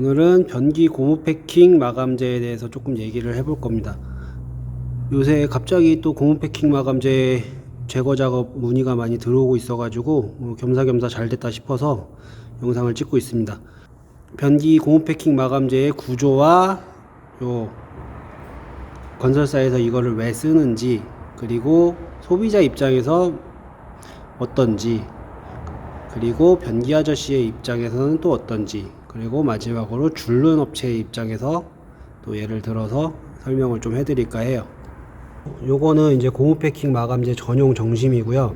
오늘은 변기 고무 패킹 마감재에 대해서 조금 얘기를 해볼 겁니다. 요새 갑자기 또 고무 패킹 마감재 제거 작업 문의가 많이 들어오고 있어가지고 뭐 겸사겸사 잘 됐다 싶어서 영상을 찍고 있습니다. 변기 고무 패킹 마감재의 구조와 요 건설사에서 이거를 왜 쓰는지 그리고 소비자 입장에서 어떤지 그리고 변기 아저씨의 입장에서는 또 어떤지 그리고 마지막으로 줄눈 업체의 입장에서 또 예를 들어서 설명을 좀 해드릴까 해요. 요거는 이제 고무 패킹 마감재 전용 정심이고요.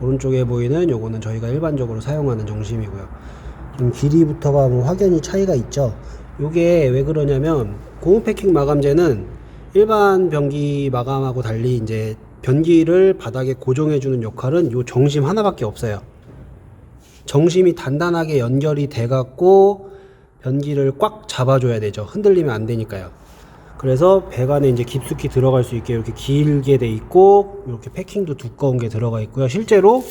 오른쪽에 보이는 요거는 저희가 일반적으로 사용하는 정심이고요. 좀 길이부터가 뭐 확연히 차이가 있죠. 요게 왜 그러냐면 고무 패킹 마감재는 일반 변기 마감하고 달리 이제 변기를 바닥에 고정해 주는 역할은 요 정심 하나밖에 없어요. 정심이 단단하게 연결이 돼 갖고 변기를 꽉 잡아줘야 되죠. 흔들리면 안 되니까요. 그래서 배관에 이제 깊숙이 들어갈 수 있게 이렇게 길게 돼 있고 이렇게 패킹도 두꺼운 게 들어가 있고요. 실제로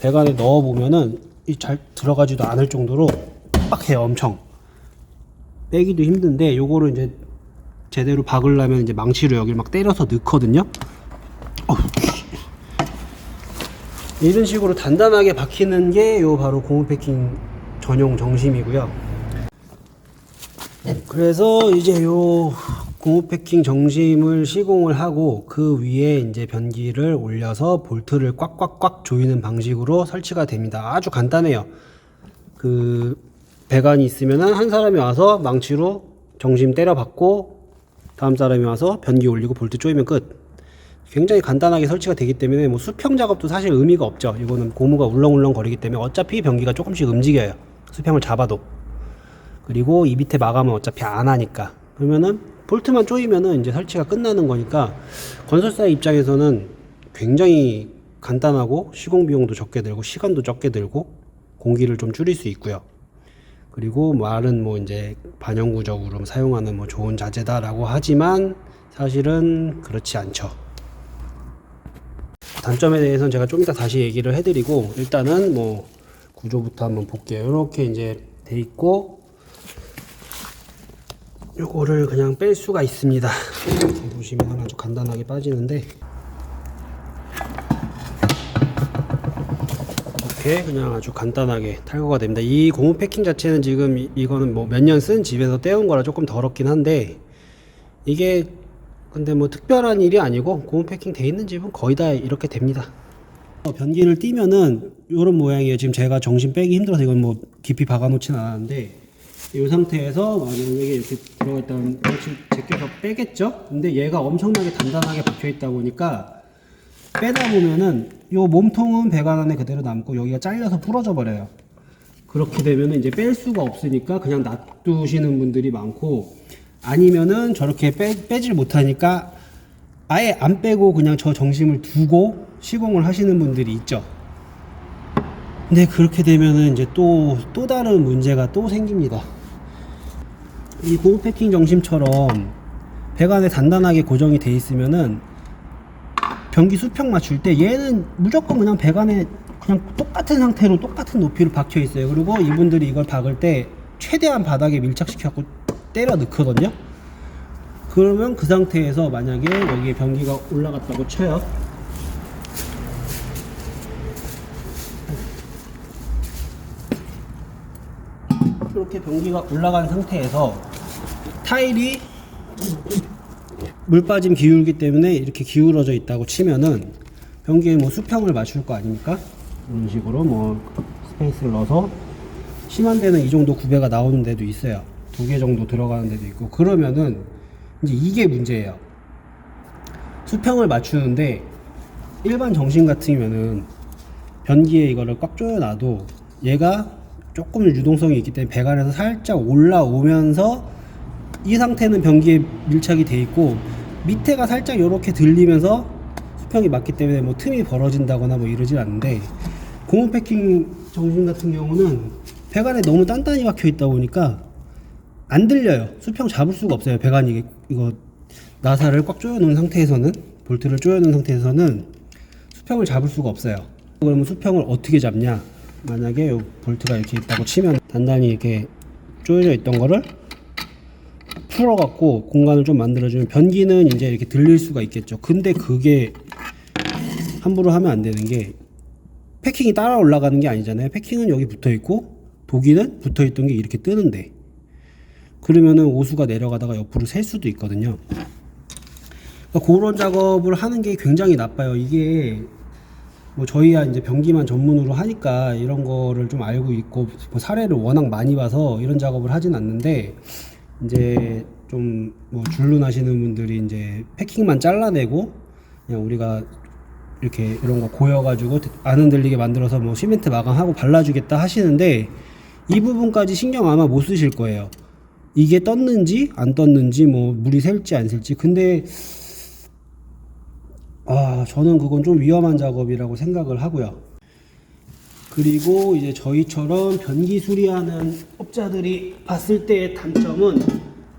배관에 넣어 보면은 이 잘 들어가지도 않을 정도로 빡해요. 엄청 빼기도 힘든데 요거를 이제 제대로 박으려면 이제 망치로 여기를 막 때려서 넣거든요. 이런 식으로 단단하게 박히는 게 요 바로 고무 패킹 전용 정심이고요. 그래서 이제 요 고무 패킹 정심을 시공을 하고 그 위에 이제 변기를 올려서 볼트를 꽉꽉꽉 조이는 방식으로 설치가 됩니다. 아주 간단해요. 그 배관이 있으면은 한 사람이 와서 망치로 정심 때려 박고 다음 사람이 와서 변기 올리고 볼트 조이면 끝. 굉장히 간단하게 설치가 되기 때문에 뭐 수평 작업도 사실 의미가 없죠. 이거는 고무가 울렁울렁 거리기 때문에 어차피 변기가 조금씩 움직여요. 수평을 잡아도. 그리고 이 밑에 마감은 어차피 안 하니까. 그러면은 볼트만 조이면은 이제 설치가 끝나는 거니까 건설사 입장에서는 굉장히 간단하고 시공 비용도 적게 들고 시간도 적게 들고 공기를 좀 줄일 수 있고요. 그리고 말은 뭐 이제 반영구적으로 사용하는 뭐 좋은 자재다라고 하지만 사실은 그렇지 않죠. 단점에 대해서는 제가 좀 이따 다시 얘기를 해드리고 일단은 뭐 구조부터 한번 볼게요. 이렇게 이제 돼 있고 요거를 그냥 뺄 수가 있습니다. 보시면 아주 간단하게 빠지는데 이렇게 그냥 아주 간단하게 탈거가 됩니다. 이 고무 패킹 자체는 지금 이- 이거는 뭐 몇 년 쓴 집에서 떼온 거라 조금 더럽긴 한데 이게 근데 뭐 특별한 일이 아니고 고무 패킹 돼 있는 집은 거의 다 이렇게 됩니다. 어, 변기를 띄면은 이런 모양이에요. 지금 제가 정신 빼기 힘들어서 이건 뭐 깊이 박아 놓진 않았는데 이 상태에서 만약에 이렇게 들어가 있다면 혹시 제껴서 빼겠죠? 근데 얘가 엄청나게 단단하게 박혀 있다 보니까 빼다 보면은 이 몸통은 배관 안에 그대로 남고 여기가 잘려서 부러져 버려요. 그렇게 되면 이제 뺄 수가 없으니까 그냥 놔두시는 분들이 많고 아니면은 저렇게 빼, 빼질 못하니까 아예 안 빼고 그냥 저 정심을 두고 시공을 하시는 분들이 있죠. 근데 그렇게 되면은 이제 또, 또 다른 문제가 또 생깁니다. 이 고무 패킹 정심처럼 배관에 단단하게 고정이 돼 있으면은 변기 수평 맞출 때 얘는 무조건 그냥 배관에 그냥 똑같은 상태로 똑같은 높이로 박혀 있어요. 그리고 이분들이 이걸 박을 때 최대한 바닥에 밀착시켜갖고 때려 넣거든요. 그러면 그 상태에서 만약에 여기에 변기가 올라갔다고 쳐요. 이렇게 변기가 올라간 상태에서 타일이 물 빠짐 기울기 때문에 이렇게 기울어져 있다고 치면은 변기에 뭐 수평을 맞출 거 아닙니까? 이런 식으로 뭐 스페이스를 넣어서 심한 데는 이 정도 구배가 나오는 데도 있어요. 두 개 정도 들어가는 데도 있고 그러면은 이제 이게 문제예요. 수평을 맞추는데 일반 정신 같으면은 변기에 이거를 꽉 조여놔도 얘가 조금 유동성이 있기 때문에 배관에서 살짝 올라오면서 이 상태는 변기에 밀착이 돼 있고 밑에가 살짝 이렇게 들리면서 수평이 맞기 때문에 뭐 틈이 벌어진다거나 뭐 이러진 않는데 고무 패킹 정신 같은 경우는 배관에 너무 단단히 박혀 있다 보니까 안 들려요. 수평 잡을 수가 없어요. 배관이 이거 나사를 꽉 조여 놓은 상태에서는 볼트를 조여 놓은 상태에서는 수평을 잡을 수가 없어요. 그러면 수평을 어떻게 잡냐? 만약에 요 볼트가 이렇게 있다고 치면 단단히 이렇게 조여져 있던 거를 풀어갖고 공간을 좀 만들어주면 변기는 이제 이렇게 들릴 수가 있겠죠. 근데 그게 함부로 하면 안 되는 게 패킹이 따라 올라가는 게 아니잖아요. 패킹은 여기 붙어 있고 독일은 붙어 있던 게 이렇게 뜨는데 그러면은 오수가 내려가다가 옆으로 셀 수도 있거든요. 그러니까 그런 작업을 하는 게 굉장히 나빠요. 이게 뭐 저희야 이제 변기만 전문으로 하니까 이런 거를 좀 알고 있고 뭐 사례를 워낙 많이 봐서 이런 작업을 하진 않는데 이제 좀 뭐 줄눈 하시는 분들이 이제 패킹만 잘라내고 그냥 우리가 이렇게 이런 거 고여가지고 안 흔들리게 만들어서 뭐 시멘트 마감하고 발라주겠다 하시는데 이 부분까지 신경 아마 못 쓰실 거예요. 이게 떴는지 안 떴는지 뭐 물이 셀지 안 셀지 근데 아 저는 그건 좀 위험한 작업이라고 생각을 하고요. 그리고 이제 저희처럼 변기 수리하는 업자들이 봤을 때의 단점은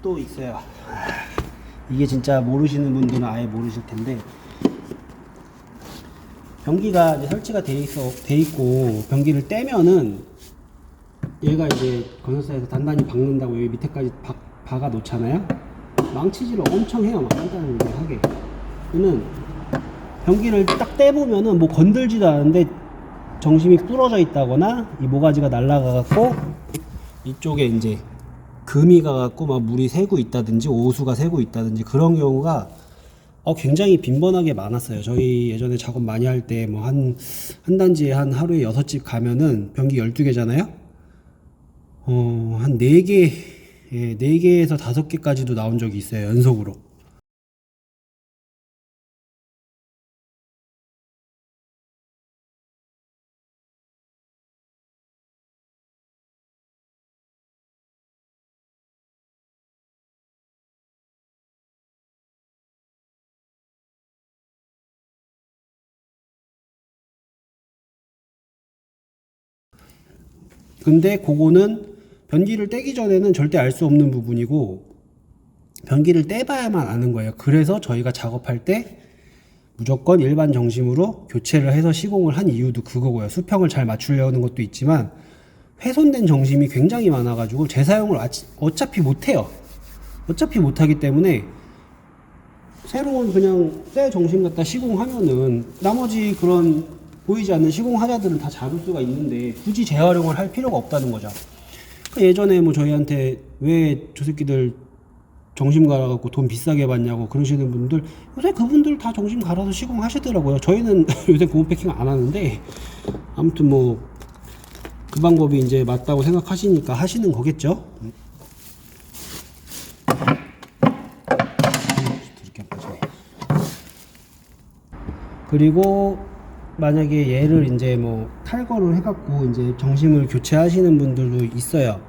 또 있어요. 아, 이게 진짜 모르시는 분들은 아예 모르실 텐데 변기가 이제 설치가 돼 있어 돼 있고 변기를 떼면은 얘가 이제 건설사에서 단단히 박는다고 여기 밑에까지 박, 박아 놓잖아요. 망치질을 엄청 해요, 막 단단하게. 그는 변기를 딱 떼보면은 뭐 건들지도 않은데 정심이 부러져 있다거나 이 모가지가 날라가갖고 이쪽에 이제 금이 가갖고 막 물이 새고 있다든지 오수가 새고 있다든지 그런 경우가 어, 굉장히 빈번하게 많았어요. 저희 예전에 작업 많이 할 때 뭐 한, 한 단지에 한 하루에 여섯 집 가면은 변기 12개잖아요? 어, 한 4개, 예, 4개에서 5개까지도 나온 적이 있어요. 연속으로. 근데 그거는 변기를 떼기 전에는 절대 알 수 없는 부분이고 변기를 떼봐야만 아는 거예요. 그래서 저희가 작업할 때 무조건 일반 정심으로 교체를 해서 시공을 한 이유도 그거고요. 수평을 잘 맞추려는 것도 있지만 훼손된 정심이 굉장히 많아가지고 재사용을 어차피 못해요. 어차피 못하기 때문에 새로운 그냥 새 정심 갖다 시공하면은 나머지 그런 보이지 않는 시공 하자들은 다 잡을 수가 있는데 굳이 재활용을 할 필요가 없다는 거죠. 그 예전에 뭐 저희한테 왜 저 새끼들 정심 갈아갖고 돈 비싸게 받냐고 그러시는 분들 요새 그분들 다 정심 갈아서 시공하시더라고요. 저희는 요새 고무 패킹 안 하는데 아무튼 뭐 그 방법이 이제 맞다고 생각하시니까 하시는 거겠죠. 이렇게 빠지네. 그리고 만약에 얘를 이제 뭐 탈거를 해갖고 이제 정심을 교체하시는 분들도 있어요.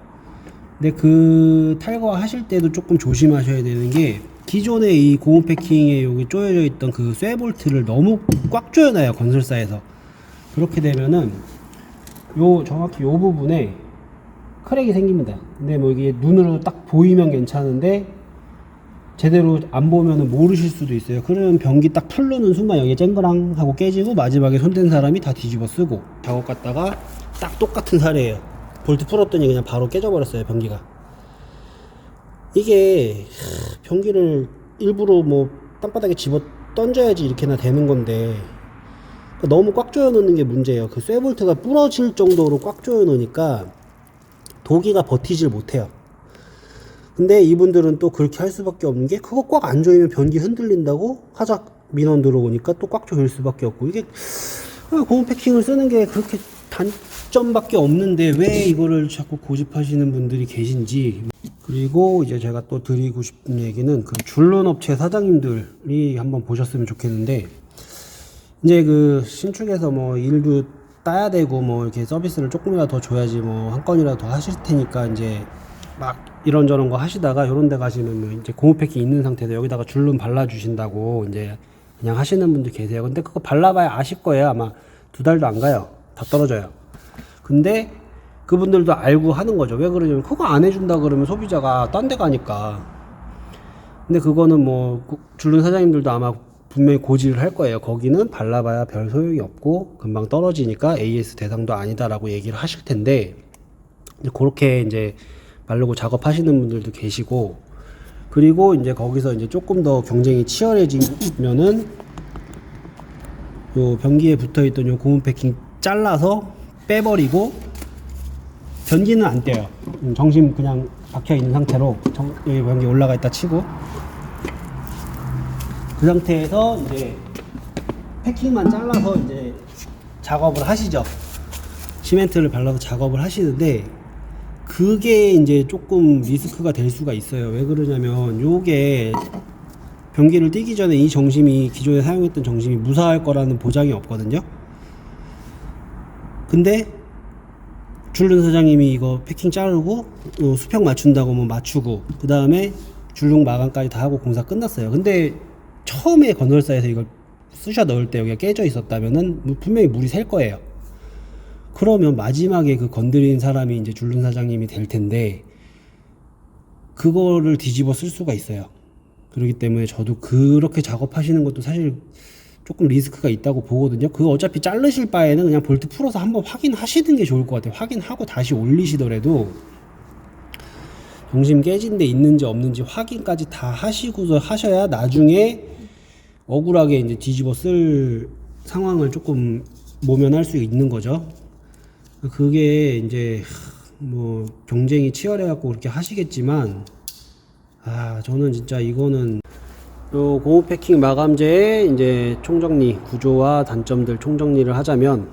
근데 그 탈거 하실 때도 조금 조심하셔야 되는 게 기존에 이 고무 패킹에 여기 조여져 있던 그 쇠볼트를 너무 꽉 조여놔요 건설사에서 그렇게 되면은 요 정확히 요 부분에 크랙이 생깁니다. 근데 뭐 이게 눈으로 딱 보이면 괜찮은데 제대로 안 보면은 모르실 수도 있어요. 그러면 변기 딱 풀르는 순간 여기 쨍그랑 하고 깨지고 마지막에 손댄 사람이 다 뒤집어 쓰고 작업 갔다가 딱 똑같은 사례예요. 볼트 풀었더니 그냥 바로 깨져버렸어요 변기가. 이게 하, 변기를 일부러 뭐 땅바닥에 집어 던져야지 이렇게나 되는 건데 그러니까 너무 꽉 조여 놓는 게 문제예요. 그 쇠볼트가 부러질 정도로 꽉 조여 놓으니까 도기가 버티질 못해요. 근데 이분들은 또 그렇게 할 수밖에 없는 게 그거 꽉 안 조이면 변기 흔들린다고? 화작 민원 들어오니까 또 꽉 조일 수밖에 없고. 이게 고무 패킹을 쓰는 게 그렇게 단점밖에 없는데 왜 이거를 자꾸 고집하시는 분들이 계신지. 그리고 이제 제가 또 드리고 싶은 얘기는 그 줄론 업체 사장님들이 한번 보셨으면 좋겠는데 이제 그 신축에서 뭐 일도 따야 되고 뭐 이렇게 서비스를 조금이라도 더 줘야지 뭐 한 건이라도 더 하실 테니까 이제 막 이런저런 거 하시다가 요런 데 가시면 뭐 이제 고무 패킹 있는 상태에서 여기다가 줄눈 발라 주신다고 이제 그냥 하시는 분도 계세요. 근데 그거 발라봐야 아실 거예요. 아마 두 달도 안 가요. 다 떨어져요. 근데 그분들도 알고 하는 거죠. 왜 그러냐면 그거 안 해준다 그러면 소비자가 딴 데 가니까. 근데 그거는 뭐 고- 줄눈 사장님들도 아마 분명히 고지를 할 거예요. 거기는 발라봐야 별 소용이 없고 금방 떨어지니까 AS 대상도 아니다라고 얘기를 하실 텐데 그렇게 이제 바르고 작업하시는 분들도 계시고 그리고 이제 거기서 이제 조금 더 경쟁이 치열해지면은 요 변기에 붙어 있던 요 고무 패킹 잘라서 빼버리고 변기는 안 떼요. 음, 정심 그냥 박혀 있는 상태로 정, 여기 변기 올라가 있다 치고 그 상태에서 이제 패킹만 잘라서 이제 작업을 하시죠. 시멘트를 발라서 작업을 하시는데 그게 이제 조금 리스크가 될 수가 있어요. 왜 그러냐면 요게 변기를 띄기 전에 이 정심이 기존에 사용했던 정심이 무사할 거라는 보장이 없거든요. 근데 줄눈 사장님이 이거 패킹 자르고 어, 수평 맞춘다고 뭐 맞추고 그 다음에 줄눈 마감까지 다 하고 공사 끝났어요. 근데 처음에 건설사에서 이걸 쑤셔 넣을 때 여기가 깨져 있었다면은 뭐 분명히 물이 셀 거예요. 그러면 마지막에 그 건드린 사람이 이제 줄눈 사장님이 될 텐데 그거를 뒤집어 쓸 수가 있어요. 그렇기 때문에 저도 그렇게 작업하시는 것도 사실 조금 리스크가 있다고 보거든요. 그거 어차피 자르실 바에는 그냥 볼트 풀어서 한번 확인하시는 게 좋을 것 같아요. 확인하고 다시 올리시더라도 정심 깨진 데 있는지 없는지 확인까지 다 하시고서 하셔야 나중에 억울하게 이제 뒤집어 쓸 상황을 조금 모면할 수 있는 거죠. 그게 이제 뭐 경쟁이 치열해 갖고 그렇게 하시겠지만 아 저는 진짜 이거는 요 고무 패킹 마감재의 이제 총정리 구조와 단점들 총정리를 하자면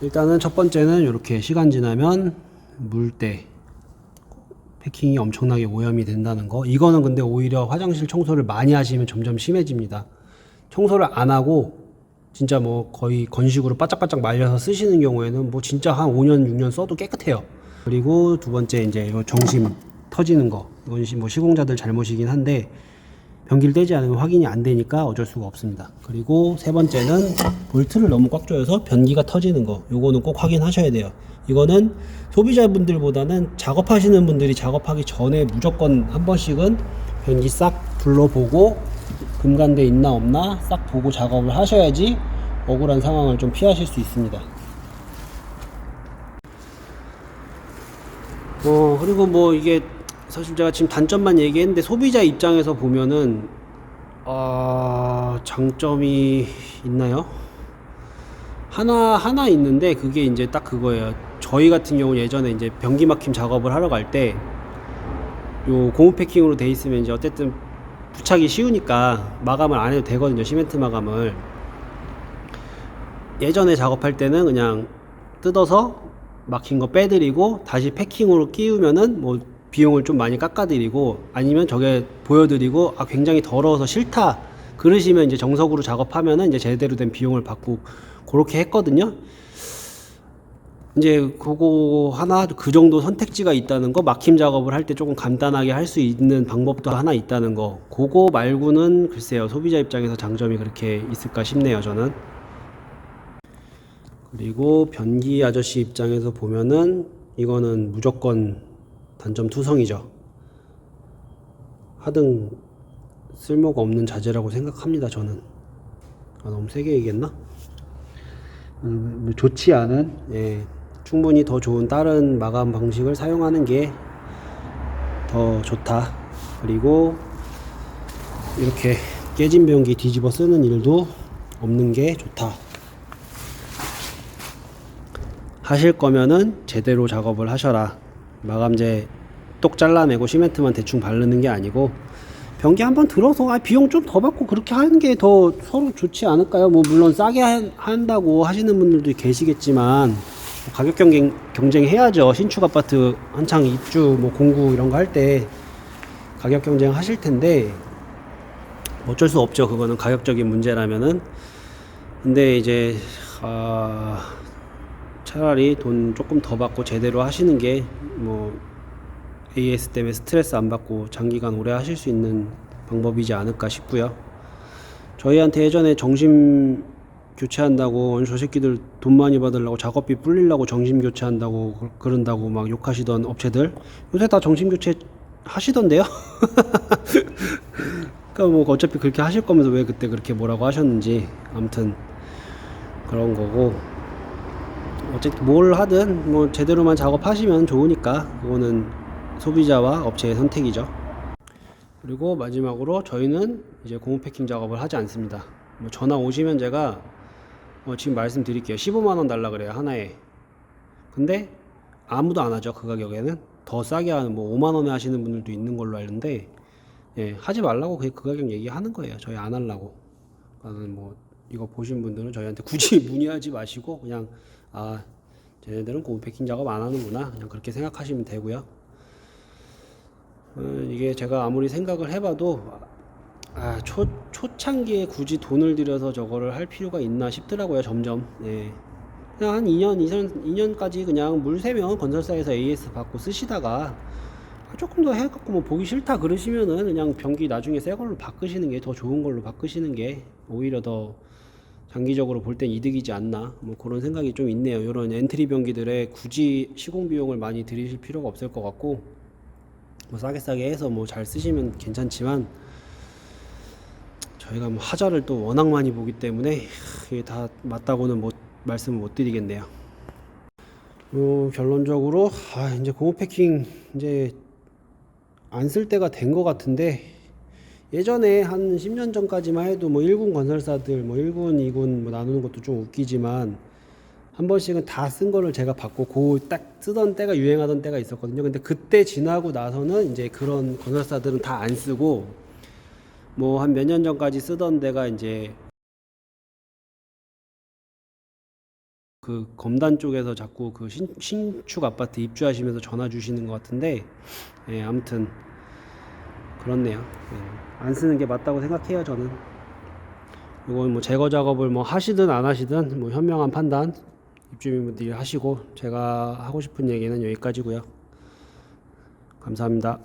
일단은 첫 번째는 이렇게 시간 지나면 물때 패킹이 엄청나게 오염이 된다는 거. 이거는 근데 오히려 화장실 청소를 많이 하시면 점점 심해집니다. 청소를 안 하고 진짜 뭐 거의 건식으로 바짝바짝 말려서 쓰시는 경우에는 뭐 진짜 한 5년 6년 써도 깨끗해요 그리고 두 번째 이제 요 정심 터지는 거 이건 시- 뭐 시공자들 잘못이긴 한데 변기를 떼지 않으면 확인이 안 되니까 어쩔 수가 없습니다. 그리고 세 번째는 볼트를 너무 꽉 조여서 변기가 터지는 거. 요거는 꼭 확인하셔야 돼요. 이거는 소비자분들보다는 작업하시는 분들이 작업하기 전에 무조건 한 번씩은 변기 싹 둘러보고 금간대 있나 없나 싹 보고 작업을 하셔야지 억울한 상황을 좀 피하실 수 있습니다. 어 그리고 뭐 이게 사실 제가 지금 단점만 얘기했는데 소비자 입장에서 보면은 아 장점이 있나요? 하나 하나 있는데 그게 이제 딱 그거예요. 저희 같은 경우 예전에 이제 변기 막힘 작업을 하러 갈 때 요 고무 패킹으로 돼 있으면 이제 어쨌든 부착이 쉬우니까 마감을 안 해도 되거든요. 시멘트 마감을. 예전에 작업할 때는 그냥 뜯어서 막힌 거 빼드리고 다시 패킹으로 끼우면은 뭐 비용을 좀 많이 깎아드리고 아니면 저게 보여드리고 아 굉장히 더러워서 싫다 그러시면 이제 정석으로 작업하면은 이제 제대로 된 비용을 받고 그렇게 했거든요. 이제 그거 하나 그 정도 선택지가 있다는 거 막힘 작업을 할 때 조금 간단하게 할 수 있는 방법도 하나 있다는 거 그거 말고는 글쎄요 소비자 입장에서 장점이 그렇게 있을까 싶네요 저는. 그리고 변기 아저씨 입장에서 보면은 이거는 무조건 단점 투성이죠. 하등 쓸모가 없는 자재라고 생각합니다 저는. 아 너무 세게 얘기했나? 음, 뭐 좋지 않은? 예, 충분히 더 좋은 다른 마감 방식을 사용하는 게 더 좋다. 그리고 이렇게 깨진 변기 뒤집어 쓰는 일도 없는 게 좋다. 하실 거면은 제대로 작업을 하셔라. 마감재 똑 잘라내고 시멘트만 대충 바르는 게 아니고 변기 한번 들어서 아, 비용 좀 더 받고 그렇게 하는 게 더 서로 좋지 않을까요? 뭐 물론 싸게 한- 한다고 하시는 분들도 계시겠지만 뭐 가격 경쟁 경쟁해야죠. 신축 아파트 한창 입주 뭐 공구 이런 거 할 때 가격 경쟁 하실 텐데 뭐 어쩔 수 없죠. 그거는 가격적인 문제라면은 근데 이제 아 차라리 돈 조금 더 받고 제대로 하시는 게 뭐 AS 때문에 스트레스 안 받고 장기간 오래 하실 수 있는 방법이지 않을까 싶고요. 저희한테 예전에 정심 교체한다고 아니, 저 새끼들 돈 많이 받으려고 작업비 불리려고 정심 교체한다고 그- 그런다고 막 욕하시던 업체들 요새 다 정심 교체 하시던데요? 그러니까 뭐 어차피 그렇게 하실 거면서 왜 그때 그렇게 뭐라고 하셨는지 아무튼 그런 거고 어쨌든 뭘 하든 뭐 제대로만 작업하시면 좋으니까 그거는 소비자와 업체의 선택이죠. 그리고 마지막으로 저희는 이제 고무 패킹 작업을 하지 않습니다. 뭐 전화 오시면 제가 어, 지금 말씀드릴게요. 15만 원 달라 그래요 하나에. 근데 아무도 안 하죠 그 가격에는 더 싸게 하는 뭐 5만 원에 하시는 분들도 있는 걸로 알는데 예, 하지 말라고 그, 그 가격 얘기하는 거예요. 저희 안 하려고. 나는 뭐 이거 보신 분들은 저희한테 굳이 문의하지 마시고 그냥 아 쟤네들은 고무 패킹 작업 안 하는구나 그냥 그렇게 생각하시면 되고요. 어, 이게 제가 아무리 생각을 해봐도 아, 초, 초창기에 굳이 돈을 들여서 저거를 할 필요가 있나 싶더라고요, 점점. 예. 그냥 한 2년, 2년, 2년까지 그냥 물 세면 건설사에서 AS 받고 쓰시다가 조금 더 해갖고 뭐 보기 싫다 그러시면은 그냥 변기 나중에 새 걸로 바꾸시는 게 더 좋은 걸로 바꾸시는 게 오히려 더 장기적으로 볼 땐 이득이지 않나 뭐 그런 생각이 좀 있네요. 이런 엔트리 변기들에 굳이 시공 비용을 많이 들이실 필요가 없을 것 같고 뭐 싸게 싸게 해서 뭐 잘 쓰시면 괜찮지만 저희가 뭐 하자를 또 워낙 많이 보기 때문에 이게 다 맞다고는 못 말씀을 못 드리겠네요. 뭐 결론적으로 아 이제 고무 패킹 이제 안 쓸 때가 된 것 같은데 예전에 한 10년 전까지만 해도 뭐 1군 건설사들 뭐 1군, 2군 뭐 나누는 것도 좀 웃기지만 한 번씩은 다 쓴 거를 제가 받고 그딱 쓰던 때가 유행하던 때가 있었거든요. 근데 그때 지나고 나서는 이제 그런 건설사들은 다 안 쓰고 뭐 한 몇 년 전까지 쓰던 데가 이제 그 검단 쪽에서 자꾸 그 신, 신축 아파트 입주하시면서 전화 주시는 것 같은데 예, 아무튼 그렇네요. 예, 안 쓰는 게 맞다고 생각해요 저는. 이건 뭐 제거 작업을 뭐 하시든 안 하시든 뭐 현명한 판단 입주민분들이 하시고 제가 하고 싶은 얘기는 여기까지고요. 감사합니다.